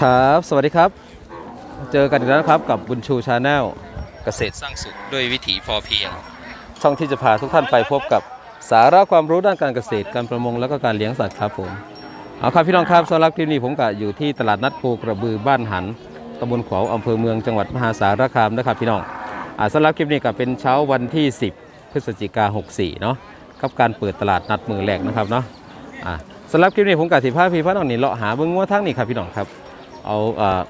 ครับ สวัสดีครับ เจอกันอีกแล้วนะครับกับบุญชูชาแนลเกษตรสร้างสุขด้วยวิถีพอเพียง ช่องที่จะพาทุกท่านไปพบกับสาระความรู้ด้านการเกษตร การประมง แล้วก็การเลี้ยงสัตว์ครับผม เอาครับพี่น้องครับสำหรับคลิปนี้ผมก็อยู่ที่ตลาดนัดโพกระบือบ้านหันตำบลขวาวอำเภอเมืองจังหวัดมหาสารคามนะครับพี่น้องอ่าสำหรับคลิปนี้ก็เป็นเช้าวันที่ 10 พฤศจิกา64เนาะกับการเปิดตลาดนัดมือแรกนะครับเนาะอ่าสำหรับคลิปนี้ผมกับสิพาพี่พ่อน้องนี่เลาะหาเบิ้งงัวทั้งนี่ครับพี่น้องครับ เอาอ่า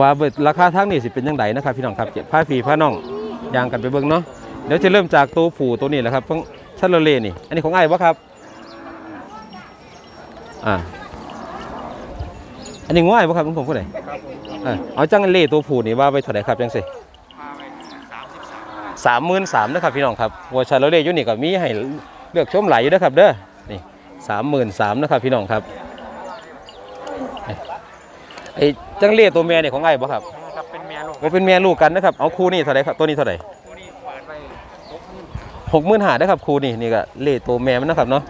ว่าเบิดราคาทั้งนี่สิเป็นยังไงนะครับพี่น้องครับเจ็บผ้าฟีผ้าน้องยางกันไปเบิ้งเนาะเดี๋ยวจะเริ่มจากตัวผูตัวนี้แหละครับเพิ่งชัลโลเลนี่ อันนี้ของไอ้ายปะครับอ่าอันนี้ง่ายปะครับลุงผมผู้ใดเอาจังเล่ตัวผูนี่ว่าไปเท่าไหร่ครับจังสิสามหมื่นสามนะครับพี่น้องครับวัวชาโลเล่ยูนี่ก็มีให้เลือกชมหลายอยู่นะครับเด้อนี่สามหมื่นสามนะครับพี่น้องครับ ไอ้จังเล่ตัวแม่เนี่ยของไอ้บ่ครับครับเป็นเมียลูกว่าเป็นแม่ลูกกันนะครับเอาคู่นี่เท่าไหร่ครับตัวนี้เท่าไหร่คู่นี้เปิดไปหกหมื่นหาได้ครับคู่นี่นี่ก็เล่ตัวแม่มันนะครับเนาะ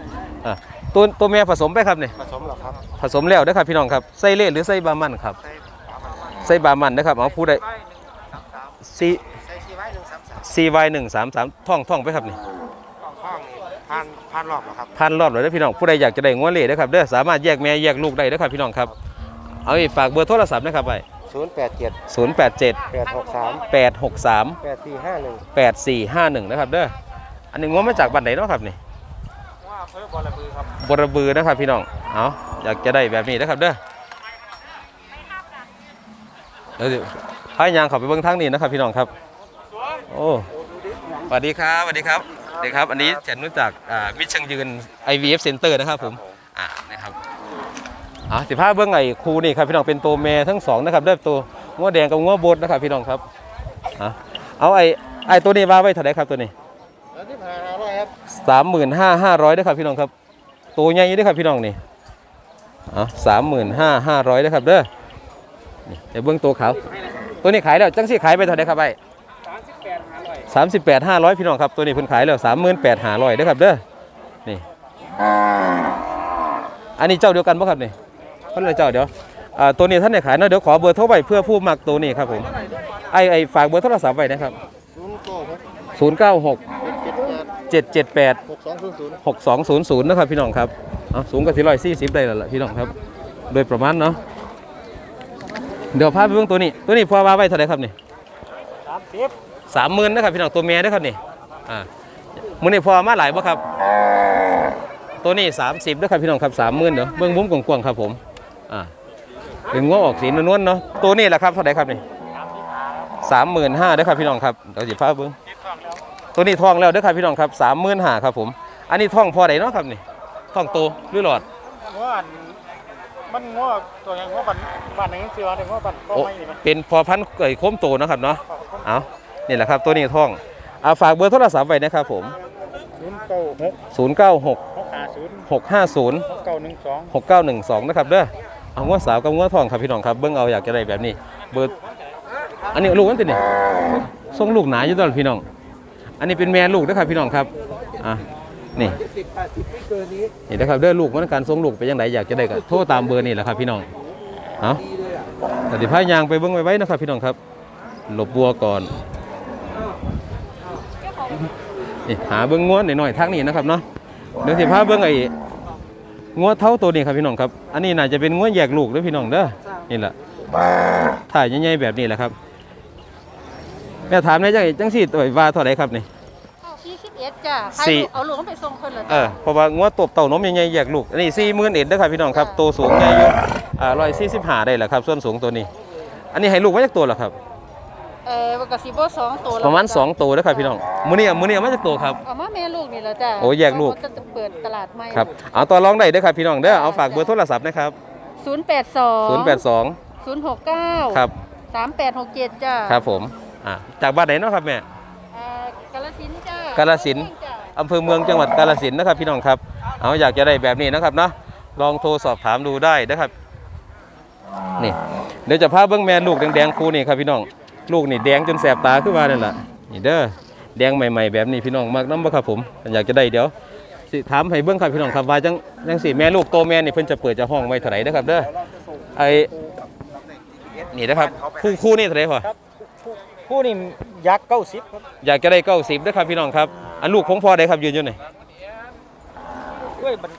อะตัวตัวแม่ผสมไปครับเนี่ยผสมหรอครับผสมแล้วนะครับพี่น้องครับไส้เล่หรือไส้บามันครับใส่สามพันไว้ไส้บามันนะครับเอาผู้ใดไว้หนึ่งสามสามซีใส่ชีไว้หนึ่งสามสามซีวายหนึ่งสามสามท่องท่องไปครับนี่ข้องข้องนี่พันพันรอบเหรอครับพันรอบเลยนะพี่น้องผู้ใดอยากจะได้งัวเล่นะครับเด้อสามารถแยกแม่แยกลูกได้นะครับพี่น้องครับ เอาอีกฝากเบอร์โทรศัพท์นะครับไปศูนย์แปดเจ็ดศูนย์แปดเจ็ดแปดหกสามแปดหกสามแปดสี่ห้าหนึ่งแปดสี่ห้าหนึ่งนะครับเด้ออันนี้งัวมาจากบ้านไหนเนาะครับนี่ว่าเพิ่มบอลบือครับบรบือนะครับพี่น้องเอาอยากจะได้แบบนี้นะครับเด้อเดี๋ยวพายยางเขับไปเบื้องทางนี้นะครับ พี่น้องครับโอ้สวัสดีครับสวัสดีครับสวัสดีครับ อันนี้ฉันรู้จักอ่ามิตรเชังยืน IVF Center นะครับผมอ่านะครับ อ่าสิบห้าเบื้องไอ้ครูนี่ครับพี่น้องเป็นตัวแม่ทั้งสองนะครับเด้อตัวงัวแดงกับงัวบดนะครับพี่น้องครับอะเอาไอ้ไอ้ตัวนี้ว่าไว้เท่าไหร่ครับตัวนี้แล้วที่ผ่านมาครับสามหมื่นห้าห้าร้อยด้วยครับพี่น้องครับ ตัวใหญ่ด้วยครับพี่น้องนี่อ๋อสามหมื่นห้าห้าร้อยด้วยครับเด้อนี่เดี๋ยวเบื้องตัวขาวตัวนี้ขายแล้วจังสิขายไปเท่าไหร่ครับไอ้สามสิบแปดหาร้อยสามสิบแปดห้าร้อยพี่น้องครับตัวนี้เพิ่นขายแล้วสามหมื่นแปดห้าร้อยด้วยครับเด้อนี่อันนี้เจ้าเดียวกันปะครับนี่ เพิ่นเลยเจ้าเดี๋ยวอ่าตัวนี้ท่านไหนขายเนาะเดี๋ยวขอเบอร์โทรไปเพื่อผู้มักตัวนี้ครับผมไอไอฝากเบอร์โทรศัพท์ไว้นะครับ ศูนย์เก้าหกศูนย์เก้าหกเจ็ดแปดเจ็ดแปดหกสองศูนย์ศูนย์ 6200นะครับพี่น้องครับเอาสูงกับที่ร้อยสี่สิบได้แล้วล่ะพี่น้องครับ โดยประมาณเนาะ เดี๋ยวพาไปเบิ่งตัวนี้ ตัวนี้พอว่าไว้เท่าไหร่ครับนี่สามสิบสามหมื่นนะครับพี่น้องตัวเมียเด้อครับนี่ อ่ามื้อนี้พอมาหลายบ่ครับ ตัวนี้สามสิบด้อครับพี่น้องครับสามหมื่นเดี๋ยวเบิ่งมุมกว้างๆครับผม อ่าเป็นง้อออกสีนวลๆเนาะตัวนี้แหละครับเท่าไหร่ครับนี่สามหมื่นห้าด้อครับพี่น้องครับเดี๋ยวสิพาเบิ่งติดฟังแล้วตัวนี้ทองแล้วเด้อครับพี่น้องครับสามหมื่นห้าครับผม อันนี้ทองพอไดเนาะครับนี่ทองโตหรือหลอดง้อมันง้อตัวยังง้อบันบันไหนเสือเนี่ยง้อบันก็โอ้ไม่เลยเป็นพอพันธุ์เกยโค้มโตเนาะครับเนาะเอานี่แหละครับตัวนี้ทองเอาฝากเบอร์โทรศัพท์ไว้นะครับผมศูนย์เก้าหก096หกห้าศูนย์650หกเก้าหนึ่งสอง6912 นะครับเด้อ เอางวดสาวกับงวดทองครับพี่น้องครับเบิ้งเอาอยากจะได้แบบนี้ เบอร์อันนี้ลูกมันติดนี่ส่งลูกหนาอยู่ตลอดพี่น้อง อันนี้เป็นแม่ลูกนะครับพี่น้องครับอะนี่นี่นะครับเด้อลูกมันการส่งลูกไปยังไงอยากจะได้ก็โทรตามเบอร์นี่แหละครับพี่น้องเอาแต่ที่พายางไปเบิ้งไว้ไว้นะครับพี่น้องครับ หลบบัวก่อนนี่หาเบิ้งงวดหน่อยๆทางนี้นะครับเนาะเดี๋ยวสิพาเบิ้งไอ้ งวดเท่าตัวนี้ครับพี่น้องครับ อันนี้น่าจะเป็นงวดแยกลูกเด้อพี่น้องเด้อ นี่แหละถ่ายใหญ่ๆแบบนี้แหละครับ แม่ถามได้จังจังสิตัวว่าเท่าไหร่ครับนี่เอาสี่สิบเอ็ดจ้ะสี่ให้ลูกเอาลูกมันไปส่งเพิ่นเหรอเอจ้ะอเพราะว่างวดตบเต่านมใหญ่ๆแยกลูก อันนี้สี่หมื่นเอ็ดนะครับพี่น้องครับ ตัวสูงใหญ่อยู่อ่าร้อยสี่สิบห้าได้แหละครับ ส่วนสูงตัวนี้ อันนี้ให้ลูกมาจากตัวเหรอครับ เออมันก็สิบ่สองตัวแล้วประมาณจ้สองตัวนะครับพี่น้องมื้อนี้มื้อนี้เอามาจากตัวครับเอามาแม่ลูกนี่แหละจ้ะโอ้แยกลูกเขาจะเปิดตลาดใหม่ครับเอาต่อรองได้เด้อครับพี่น้องเด้อเอาฝากเบอร์โทรศัพท์นะครับศูนย์แปดสองศูนย์แปดสองศูนย์หกเก้าครับสามแปดหกเจ็ดจ้ะครับผมอ่าจากบ้านไหนเนาะครับแม่อ่ากาฬสินธุ์จ้ะกาฬสินธุ์จ้ะอำเภอเมืองจังหวัดกาฬสินธุ์นะครับพี่น้องครับ เอาอยากจะได้แบบนี้นะครับเนาะลองโทรสอบถามดูได้นะครับนี่เดี๋ยวจะพาเบิ้งแม่ลูกแดงๆคูนี่ครับพี่น้อง ลูกนี่แดงจนแสบตาขึ้นมาเลยล่ะนี่เด้อแดงใหม่ๆแบบนี้พี่น้องมากน้ำบ่ครับผมอยากจะได้เดี๋ยวสิถามให้เบิ้งครับพี่น้องครับว่าจังจังสิแม่ลูกโตแม่นี่เพิ่นจะเปิดจะห้องไว้เท่าไหร่เด้อครับเด้อไอ้นี่นะครับคู่คู่นี่เท่าไหร่พ่อครับผู้นี่ยักษ์เก้าสิบครับอยากจะได้เก้าสิบด้วยครับพี่น้องครับอันลูกของพ่อได้ครับยืนอยู่ไหนด้วยบัน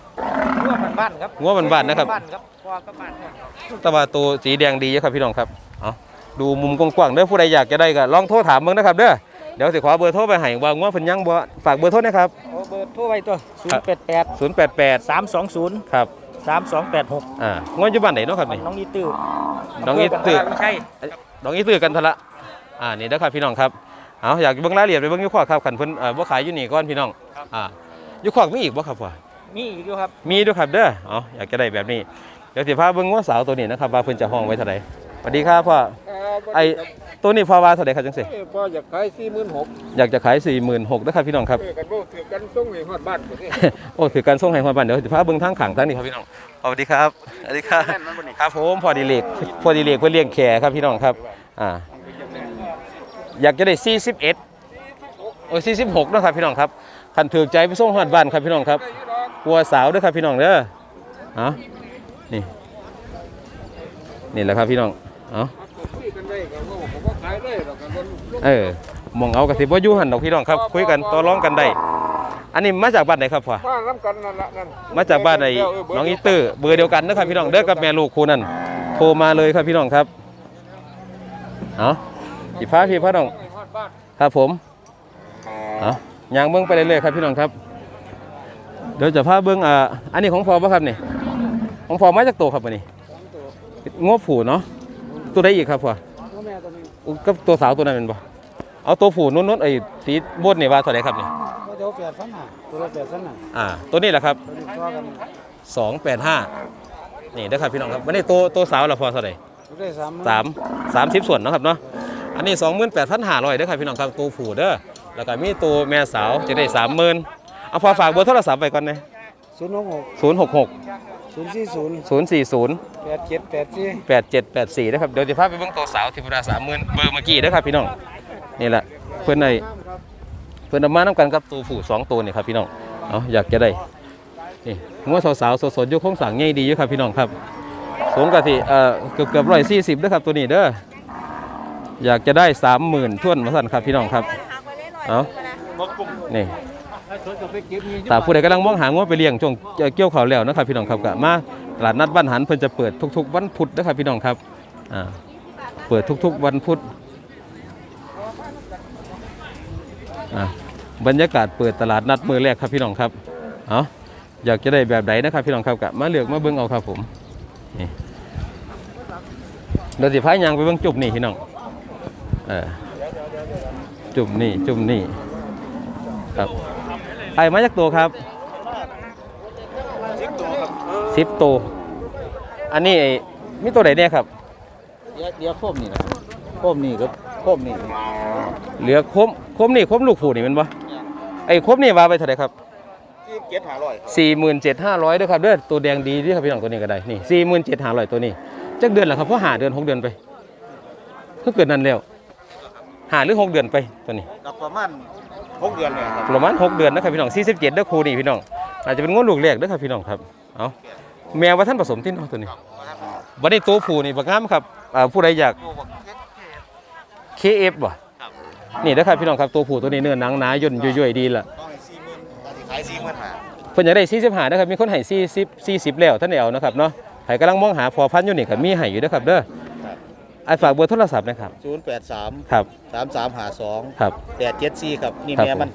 ด้วยบันบ้านครับงัวบ้านๆนะครับบ้านครับว่าก็บ้านครับแตว่าตัวสีแดงดีอยู่ครับพี่น้องครับเอา ดูมุมกว้างๆเด้อผู้ใดอยากจะได้ก็ลองโทรถามเบิ่งนะครับเด้อเดี๋ยวสิขอเบอร์โทรไปให้ว่างัวเพิ่นยังบ่ฝากเบอร์โทรนะครับเอาเบอร์โทรไปตัวศูนครับย์แปดแปด088สามสองศูนย์ครับสามสองแปดหกอ่างัวอยู่บ้านไหนเนาะครับนี่น้องอีตื้อน้องอีตื้อไม่ใช่น้องอีตื้อกันทะละอ่านี่เด้อครับพี่น้องครับเอาอยากเบิ่งรายละเอียดไปเบิ่งอยู่ขอกครับคันเพิ่นเอ่อบ่ขายอยู่นี่ก่อนพี่น้องอ่าอยู่ขอกมีอีกบ่ครับพ่อมีอีกอยู่ครับมีด้วยครับเด้ออ๋ออยากจะได้แบบนี้เดี๋ยวสิพาเบิ่งว่าสาวตัวนี้นะครับว่าเพิ่นจะห้องไว้เท่าไหร่ สวัสดีครับพ่อไอ้ตัวนี้พ่อว่าเท่าไหร่ครับจังซี่พ่ออยากขายสี่หมื่นหกอยากจะขาย46,000นะครับพี่น้องครับเออกันบ่ถือกันส่งให้ฮอดบ้านพุ่นนี่โอ้ถือการส่งให้ฮอดบ้านเดี๋ยวสิพาเบิ่งทางขังทางนี้ครับพี่น้องสวัสดีครับสวัสดีครับครับผมพอดีเลกพอดีเลกเพื่อเลี้ยงแขครับพี่น้องครับอ่าอยากจะได้41โอ้ย46เนาะครับพี่น้องครับคันถือใจไปส่งฮอดบ้านครับพี่น้องครับวัวสาวเด้อครับพี่น้องเด้อเอานี่นี่แหละครับพี่น้อง เอาคุยกันได้ก็ว่าผมว่าขายได้ดอกกันบ่ลูกเออหมองเอากระสิบว่าอยู่หันดอกพี่น้องครับ คุยกันต่อรองกันได้ อันนี้มาจากบ้านไหนครับพ่อบ้านน้ำกันนั่นละนั่นมาจากบ้านไหนน้องอีเตอร์เบอร์เดียวกันนะครับพี่น้องเด้อกับแม่ลูกคู่นั่นโทรมาเลยครับพี่น้องครับเอาพี่พาพี่พาน้องให้ฮอดบ้านครับผมเอายางเบิ้งไปเรื่อยๆครับพี่น้องครับ เดี๋ยวจะพาเบิ้งอ่าอันนี้ของพ่อป่ะครับนี่ของพ่อมาจากโตครับวันนี้งบผูเนาะ ตัวใดอีกครับพ่อพ่อแม่ตัวนี้อุ๊ยก็ตัวสาวตัวนั้นเป็นปะเอาตัวผู้นุ่นๆไอ้สีบดนี่ว่าเท่าไหร่ครับนี่ก็เดี๋ยวแปดพันห้าตัวละแปดพันห้าอ่าตัวนี้แหละครับตัวนี้ตัวกันสองแปดห้านี่นะครับพี่น้องครับวันนี้ตัวตัวสาวเราพอเท่าไหร่ตัวได้สามสามสามสิบส่วนเนาะครับเนาะอันนี้สองหมื่นแปดพันห้าร้อยเด้อครับพี่น้องครับตัวผู้เด้อแล้วก็มีตัวแม่สาวจะได้สามหมื่นเอาพอฝากเบอร์โทรศัพท์ไปก่อนเลย ศูนย์หกหกศูนย์หกหกศูนย์สี่ศูนย์ศูนย์สี่ศูนย์แปดเจ็ดแปดสี่แปดเจ็ดแปดสี่นะครับเดี๋ยวจะพาไปเบิ่งตัวสาวที่พุทธาสามหมื่นเบอร์เมื่อกี้เด้อครับพี่น้องนี่แหละเพื่อนในเพื่อนเอามาน้ำกันครับตัวผู้สองตัวนี่ครับพี่น้องเอาอยากจะได้นี่งัวสาวๆสดๆอยกโคงสั่งใหญ่ดีอยู่ครับพี่น้องครับสูงกะทิเอ่อเกือบเกือบร้อยสี่สิบด้วยครับตัวนี้เด้ออยากจะได้สามหมื่นท่วนมาสั่นครับพี่น้องครับเอานี่ แต่ผู้ใดกำลังมองหางวไปเลี้ยงช่วงเกี่ยวเขาวแล้วนะครับพี่น้องครับกะมาตลาดนัดบ้านหันเพิ่นจะเปิดทุก ๆ วันพุธนะครับพี่น้องครับอ่าเปิดทุกๆวันพุธอะบรรยากาศเปิดตลาดนัดมือแรกครับพี่น้องครับเอาอยากจะได้แบบไหนนะครับพี่น้องครับกะมาเลือกมาเบิ่งเอาครับผมนี่เดี๋ยวสิพายยางไปเบิ่งจุ่มนี่พี่น้องเออจุ่มนี่จุ่มนี่ครับ ไอ้มาจากตัวครับสิบตัวอันนี้ไอ้มีตัวไหนเนี่ยครับเดี๋ยวเดี๋ยวโคมนี่นะโคมนี่ครับโคมนี่เหลือคมคมนี่คมลูกผูนี่แมันบ่ไอ้คมนี่ว่าไปเท่าไหร่ครับที่เจ็ดห้าร้อยสี่หมื่นเจ็ดห้าร้อยด้วยครับเด้อตัวแดงดีด้วยครับพี่น้องตัวนี้ก็ได้นี่สี่หมื่นเจ็ดห้าร้อยตัวนี้จักเดือนละครับเพราะหาเดือนหกเดือนไปก็เกิดนั้นแล้วหาหรือหกเดือนไปตัวนี้ดอกประมาณ หกเดือนเนี่ยครับประมาณหกเดือนนะครับพี่น้องสี่สิบเจ็ดเด้อครูนี่พี่น้อง อาจจะเป็นงวดลูกแรกเด้อครับพี่น้องครับ เอาแมวว่าท่านผสมที่น้องตัวนี้วันนี้ตัวผู้นี่บักงามครับอ่าผู้ใดอยาก KF บ่นี่นะครับพี่น้องครับตัวผู้ตัวนี้เนื้อหนังหนาย่นย่อยๆดีละต้องให้สี่หมื่นขายสี่หมื่นห้าเพิ่นอยากได้45นะครับมีคนให้40 40แล้วท่านได้เอานะครับเนาะใครกำลังมองหาพอพันธุ์อยู่นี่ก็มีให้อยู่นะครับเด้อ ไอ้ฝากเบอร์โทรศัพท์นะครับ ศูนย์แปดสามครับสามสามห้าสองครับ แปดเจ็ดสี่ครับนี่ครับแม่มัน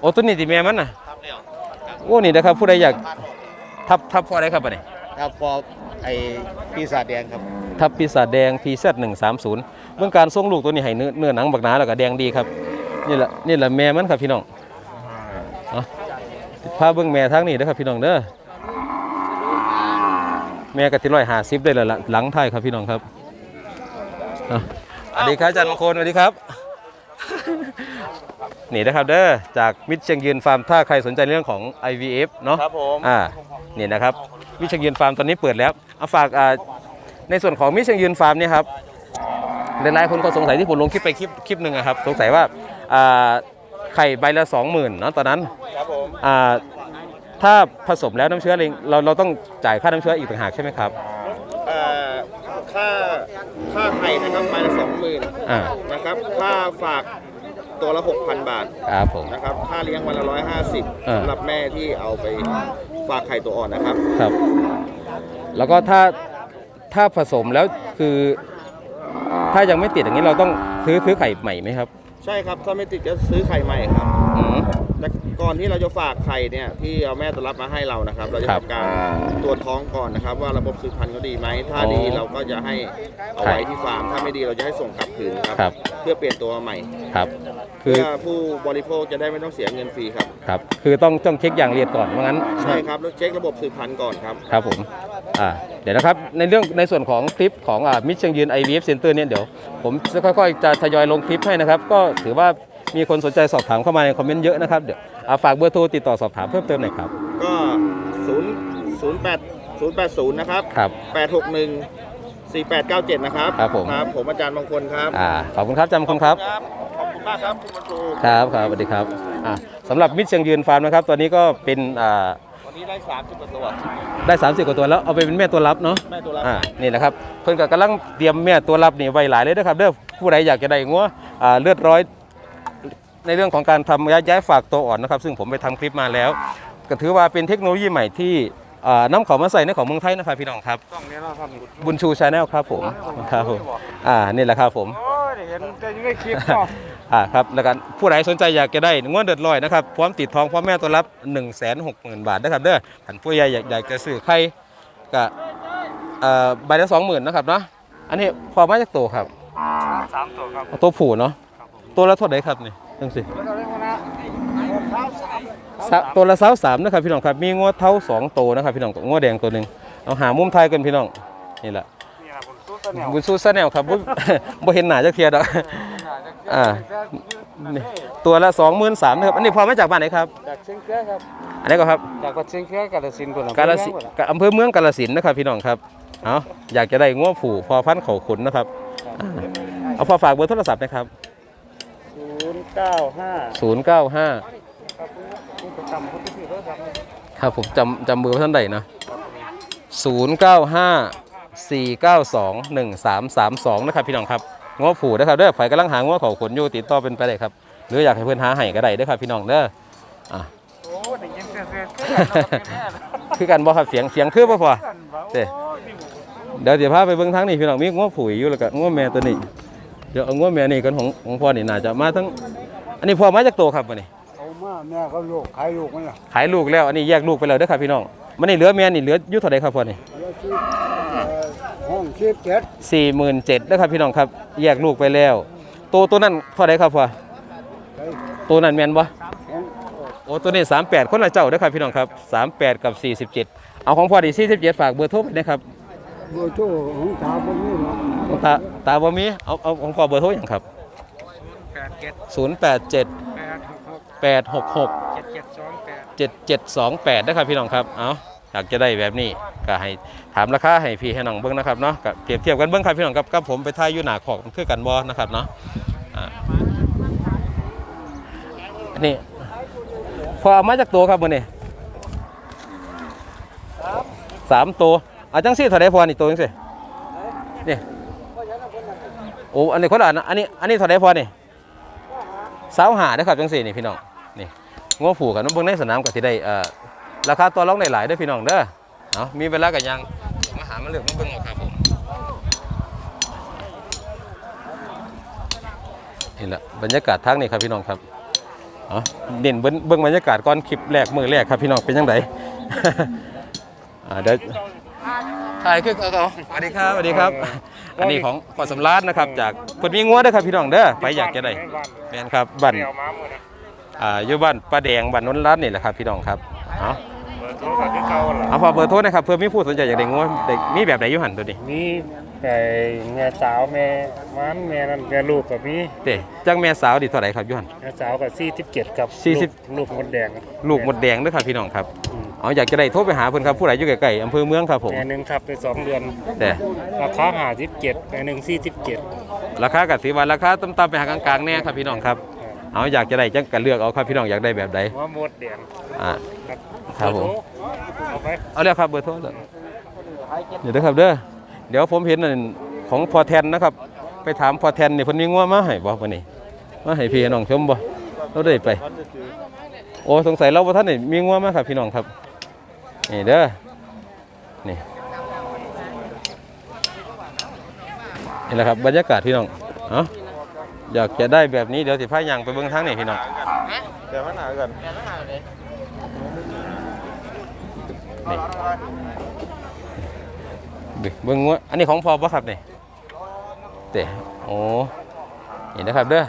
โอ้ตัวนี้ติแม่มันน่ะครับแล้วโอ้นี่นะครับผู้ใดอยากทับทับพอได้ครับบัดนี้ ครับพอไอ้ปีศาจแดงครับ ทับปีศาจแดง PZ130 เบื้องการส่งลูกตัวนี้ให้เนื้อเนื้อหนังบักหนาแล้วก็แดงดีครับนี่แหละนี่แหละแม่มันครับพี่น้องเอาพาเบิ่งแม่ทางนี้เด้อครับพี่น้องเด้อแม่ก็ที่150ได้แล้วล่ะหลังท้ายครับพี่น้องครับเอา สวัสดีครับอาจารย์มงคลสวัสดีครับ นี่นะครับเด้อจากมิตรเชียงยืนฟาร์มถ้าใครสนใจเรื่องของ IVF เนาะครับผมอ่านี่นะครับมิตรเชียงยืนฟาร์มตอนนี้เปิดแล้วเอาฝากอ่าในส่วนของมิตรเชียงยืนฟาร์มเนี่ยครับหลายๆคนก็สงสัยที่ผมลงคลิปไปคลิปคลิปหนึ่งอะครับ สงสัยว่าอ่าไข่ใบละสองหมื่นเนาะตอนนั้นครับผมอ่าถ้าผสมแล้วน้ำเชื้อเองเราเราต้องจ่ายค่าน้ำเชื้ออีกต่างหากใช่ไหมครับเอ่อค่า ค่าไข่นะครับใบละสองหมื่นอ่านะครับ ค่าฝากตัวละหกพันบาทครับผม นะครับ ค่าเลี้ยงวันละร้อยห้าสิบอ่า สำหรับแม่ที่เอาไปฝากไข่ตัวอ่อนนะครับ ครับ แล้วก็ถ้าถ้าผสมแล้วคือ ถ้ายังไม่ติดอย่างนี้เราต้องซื้อซื้อไข่ใหม่ไหมครับใช่ครับ ถ้าไม่ติดก็ซื้อไข่ใหม่ครับ อืม แต่ก่อนที่เราจะฝากไข่เนี่ยที่เอาแม่ตัวรับมาให้เรานะครับ เราจะครับทำการตรวจท้องก่อนนะครับ ว่าระบบสืบพันธุ์เขาดีไหมถ้าอ๋อดีเราก็จะให้เอาไว้ที่ฟาร์มถ้าไม่ดีเราจะให้ส่งกลับคืนครับ ครับ เพื่อเปลี่ยนตัวใหม่ครับ คืเพื่ออผู้บริโภคจะได้ไม่ต้องเสียเงินฟรีครับครับคือต้องต้องเช็คอย่างละเอียดก่อนว่างั้น ใช่ครับแล้วเช็คระบบสืบพันธุ์ก่อนครับ ครับผมอ่าเดี๋ยวนะครับ ในเรื่องในส่วนของคลิปของอ่ามิชเชียงยืน IVF Center เนี่ยเดี๋ยว ผมจะค่อยๆ จะทยอยลงคลิปให้นะครับ ก็ถือว่า มีคนสนใจสอบถามเข้ามาในคอมเมนต์เยอะนะครับเดี๋ยวอ่าฝากเบอร์โทรติดต่อสอบถามเพิ่มเติมหน่อยครับ ก็0 0 8 0 8 0นะครับครับ861 4897นะครับครับผม ครับ ผมอาจารย์มงคลครับอ่าขอบคุณครับจำคุณครับ ขอบคุณมากครับคุณบรรจุครับครับสวัสดีครับอ่าสำหรับมิตรเชียงยืนฟาร์มนะครับ ตอนนี้ก็เป็นอ่าวันนี้ได้30กว่าตัวได้ 30 กว่าตัวแล้วเอาไปเป็นแม่ตัวรับเนาะแม่ตัวรับอ่านี่แหละครับเพิ่นก็กำลังเตรียมแม่ตัวรับนี่ไว้หลายเลยนะครับเด้อผู้ใดอยากจะได้งัวอ่าเลือดร้อย ในเรื่องของการทำย้ายย้ายฝากตัวอ่อนนะครับ ซึ่งผมไปทำคลิปมาแล้ว ก็ถือว่าเป็นเทคโนโลยีใหม่ที่อ่าน้ำเขามาใส่ในของเมืองไทยนะครับพี่น้องครับต้องนี้เราครับบุญชูชาแนลครับผมครับผมอ่านี่แหละครับผมโอ้ยเห็นแต่ยังไม่คลิปเนาะอ่าครับแล้วกันผู้ใดสนใจอยากจะได้งวดเดือดร้อยนะครับพร้อมติดทองพร้อมแม่ตัวรับ1 6 0 0 0 0 บาทนะครับเด้อท่านผู้ใหญ่อยากอยากจะซื้อไข่ก็เอ่อใบละสองหมื่นนะครับเนาะอันนี้พอมาจากตัวครับสามตัวครับเอาตัวผูเนาะตัวละเท่าไหร่ครับนี่จังสิแล้วก็เรีย กว่านะเท้าสามสะตัวละเสาสามนะครับพี่น้องครับ มีงวดเท่าสองตัวนะครับพี่น้องงวดแดงตัวหนึ่งเอาหามุมไทยกันพี่น้องนี่แหละนี่นะผมสู้ตัวเหนียวบุญสู้ซะแนวครับบ่บ่เห็นหน้าจักเทียดอกอ่านี่ตัวละสองหมื่นสามนะครับ อันนี้พอมาจากบ้านไหนครับ จากเชียงแค่ครับ อันนี้ก็ครับ จากวัดเชียงแค่กาฬสินธุ์คนละกาลสินธุ์กับอำเภอเมืองกาลสินธุ์นะครับพี่น้องครับเอาอยากจะได้ง้วผูพอพันธุ์เขาขุนนะครับอ่าเอาพอฝากเบอร์โทรศัพท์นะครับ ศูนย์เก้าห้าครับคุณประจำพุทธที่เขาทำครับผมจำจำเบอร์ท่านใดนะ095 492 1332นะครับพี่น้องครับง้อผูนะครับเด้อฝ่ายกำลังหางง้อเขาขนอยู่ติดต่อเป็นไปได้ครับ หรืออยากให้เพื่อนหาให้ก็ได้เด้อครับพี่น้องเด้ออะโอ้ได้ยินเสียงเสียงเสียงเราเป็นแม่คือกันบ่ครับเสียงเสียงคือบ่พอกันบ่เด้โอ้ยนี่หมูเดี๋ยวเดี๋ยวพาไปเบิ่งทางนี้พี่น้องมีง้อผูอยู่แล้วก็ง้อแม่ตัวนี้ เดี๋ยวเอาง้อแม่นี่กันของของพ่อนี่น่าจะมาทั้ง อันนี้พ่อมาจากโตครับวันนี้เอามาแม่เขาลูกขายลูกมันล่ะขายลูกแล้วอันนี้แยกลูกไปแล้วเด้อครับพี่น้องมันนี่เหลือแม่นี่เหลืออยู่เท่าไหร่ครับพ่อนี่แล้วที่ห้องคิดเจ็ดสี่หมื่นเจ็ดนะครับพี่น้องครับ แยกลูกไปแล้วตัวตัวนั้นเท่าไหร่ครับพ่อตัวนั้นแม่นบ่โอ้ตัวนี้สามแปดคนละเจ้าเด้อครับพี่น้องครับสามแปดกับสี่สิบเจ็ดเอาของพ่อดีสี่สิบเจ็ดฝากเบอร์โทรไปนะครับ เบอร์โทรของตาบ่มีหรอกตาตาบ่มีเอาเอาของพ่อเบอร์โทรอย่างครับ แปดเจ็ดศูนย์แปดเจ็ดแปดหกหกเจ็ดเจ็ดสองแปดเจ็ดเจ็ดสองแปดนะครับพี่น้องครับ เอาอยากจะได้แบบนี้ก็ให้ถามราคาให้พี่ให้น้องเบิ้งนะครับเนาะก็เปรียบเทียบกันเบิ้งครับพี่น้องครับกับผมไปท่ายอยู่หนาขอกมันคือกันบอนะครับเนาะอ่าอันนี้พอเอามาจากตัวครับมันนี่สามตัว เอาจังซี่เท่าไรพอนี่ตัวจังซี่นี่โอ้อันนี้คนละอันนะอันนี้อันนี้เท่าไรพอนี่สาวหานะครับจังซี่นี่พี่น้องนี่งัวผูกกันน้ำเบิ่งในสนามก็สิได้เอ่อราคาตัวร้องได้หลายเด้อพี่น้องเด้อเอาะมีเวลากันยังมาหามาเลือกมาเบิ่งเอาครับผมนี่แหละบรรยากาศทางนี้ครับพี่น้องครับเอาเด่นเบิ่งเบิ่งบรรยากาศก่อนคลิปแรกมือแรกครับพี่น้องเป็นยังไงอ่าเดี๋ยว ถ่ายคือเขาเขาสวัสดีครับสวัสดีครับ อันนี้ของปอสำราญนะครับ จากเพิ่นมีงัวเด้อครับพี่น้องเด้อไปอยากจะได้แม่นครับบั่นเดี๋ยวมาหมดนะอ่าอยู่บ้านป้าแดงบ้านนนท์รัตน์นี่แหละครับพี่น้องครับเอาเบอร์โทรกับที่เก่าล่ะเอาพอเบอร์โทรนะครับเพื่อมีผู้สนใจอยากได้งัวได้มีแบบไหนอยู่หันตัวนี้มีไก่แม่สาวแม่มันแม่นั่นแม่ลูกกับมีเด้จังแม่สาวดิเท่าไหร่ครับอยู่หันแม่สาวกับสี่สิบเจ็ดกับสี่สิบลูกลูกมดแดงลูกหมดแดงเด้วยครับพี่น้องครับอืม เอาอยากจะได้โทรไปหาเพิ่นครับผู้ใดอยู่ใกล้ๆอำเภอเมืองครับผมแม่หนึ่งทับไปสองเดือน แต่ราคาหาสิบเจ็ดแม่หนึ่งสี่สิบเจ็ดราคาก็ถือว่าราคาต่ำๆไปหากลางๆแน่ครับพี่น้องครับเอาอยากจะได้จังก็เลือกเอาครับพี่น้องอยากได้แบบใดว่ามดแดงอ่าครับผมเอาไปเอาแล้วครับเบอร์โทรเลยเดี๋ยวนะครับเด้อเดี๋ยวผมเห็นนั่นของพอแทนนะครับ ไปถามพอแทนนี่เพิ่นมีงัวมาให้บ่วันนี้มาให้พี่น้องชมบ่เราได้ไป โอ้สงสัยเราบ่ท่านนี่มีงัวมาครับพี่น้องครับ นี่เด้อ นี่นี่แหละครับบรรยากาศพี่น้องเอ้าอยากจะได้แบบนี้เดี๋ยวสิพาย่างไปเบิ่งทางนี่พี่น้องเดี๋ยวมาหนากันนี่เบิ่งงัวอันนี้ของพอบ่ครับนี่เตะโอ้นี่นะครับเด้อ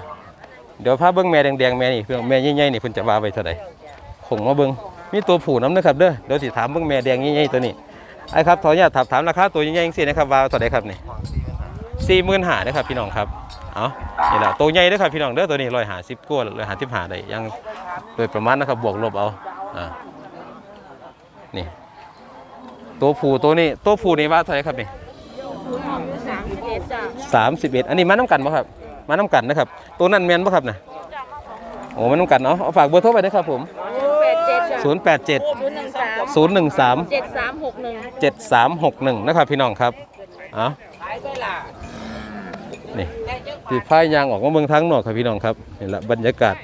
เดี๋ยวพาเบิ่งแม่แดงๆแม่นี่เพื่อนแม่ใหญ่ๆนี่เพิ่นจะว่าไปเท่าใดคงมาเบิ่ง มีตัวผูน้ำนะครับเด้อเดี๋ยวสิถามเบิ่งแม่แดงใหญ่ๆตัวนี้ไอ้ครับขออนุญาตถามถามราคาตัวใหญ่ๆจังซี่นะครับว่าเท่าใดครับนี่45,000นหานะครับพี่น้องครับเอานี่แหละตัวใหญ่เด้อครับพี่น้องเด้อตัวนี้150กว่า155ได้ยังโดยประมาณนะครับบวกลบเอาอ่านี่ตัวผูตัวนี้ตัวผูนี่ว่าเท่าไหรครับนี่สามสิบเอ็ดจ้ะสามสิบเอ็ดอันนี้มาน้ำกันป่ะครับมาน้ำกันนะครับ ตัวนั้นแมนป่ะครับนะโอ้มาน้ำกันเนาะเอาฝากเบอร์โทรไปนะครับผม ศูนย์แปดเจ็ดจ้ะ0 8 7ศูนย์หนึ่งสาม0 1 3เจ็ดสามหกหนึ่ง7 3 6 1นะครับพี่น้องครับเอานี่ที่พายยางออกมาเมืองทางนอกครับพี่น้องครับนี่แหละบรรยากาศ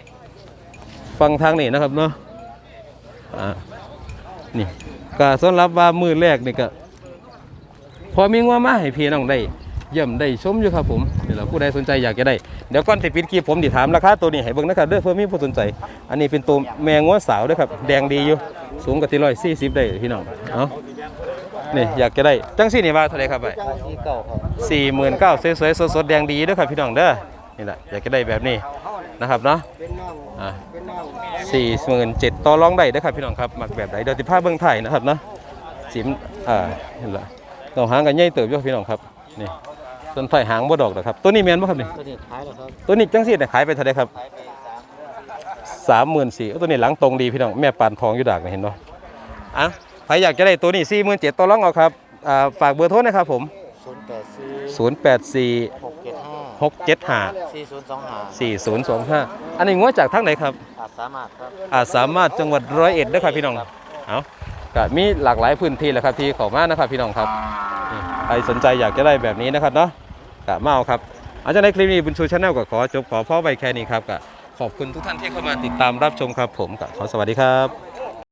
ฟังทางนี่นะครับเนาะอ่านี่ก็สำหรับว่ามือแรกนี่ก็ พอมีงัวมาให้พี่น้องได้ เยี่ยมได้ชมอยู่ครับผมนี่แหละผู้ใดสนใจอยากจะได้ เดี๋ยวก่อนที่ปิดคลิปผมดิถามราคาตัวนี้ให้เบิ่งนะครับเด้อเพื่อมีผู้สนใจ อันนี้เป็นตัวแมงงัวสาวด้วยครับแดงดีอยู่สูงกว่าที่ร้อยสี่สิบได้พี่น้องเอานี่อยากจะได้จังสี่นี่ว่าเท่าไรครับไปสี่หมื่นเก้าสวยๆสดๆแดงดีด้วยครับพี่น้องเด้อนี่แหละอยากจะได้แบบนี้นะครับเนาะอ่าสี่หมื่นเจ็ดต่อรองได้ด้อครับพี่น้องครับมักแบบไหนเดี๋ยวติดภาพเบื้องไทยนะครับเนาะสิมอ่าเห็นละเราหางกันใหญ่เติบยู่พี่น้องครับนี่ ต้นไผ่หางบ่ดอกนะครับ ตัวนี้แมนบ่ครับนี่ ตัวนี้ขายแล้วครับตัวนี้จังสิเนี่ยขายไปเท่าไหรครับสามหมื่นสี่ตัวนี้หลังตรงดีพี่น้องแม่ปานทองอยู่ดากนี่เห็นบ่อะใครอยากจะได้ตัวนี้สี่หมื่นเจ็ดต่อรองเอาครับอ่าฝากเบอร์โทรนะครับผมศูนย์แปดสี่ศูนย์แปดสี่หกเจ็ดห้าหกเจ็ดห้าสี่ศูนย์สองห้าสี่ศูนย์สองห้าอันนี้งวดจากทางไหนครับ อาจสามารถครับ อาจสามารถจังหวัดร้อยเอ็ดได้อครับพี่น้อง เอาก็มีหลากหลายพื้นที่แหละครับที่เขามานะครับพี่น้องครับนี่ใครสนใจอยากจะได้แบบนี้นะครับเนาะ ก็มาเมาครับอาจารย์ในคลิปนี้บุญชูชาแนลก็ขอจบขอพ่อไปแค่นี้ครับกะขอบคุณทุกท่านที่เข้ามาติดตามรับชมครับผมกะขอสวัสดีครับ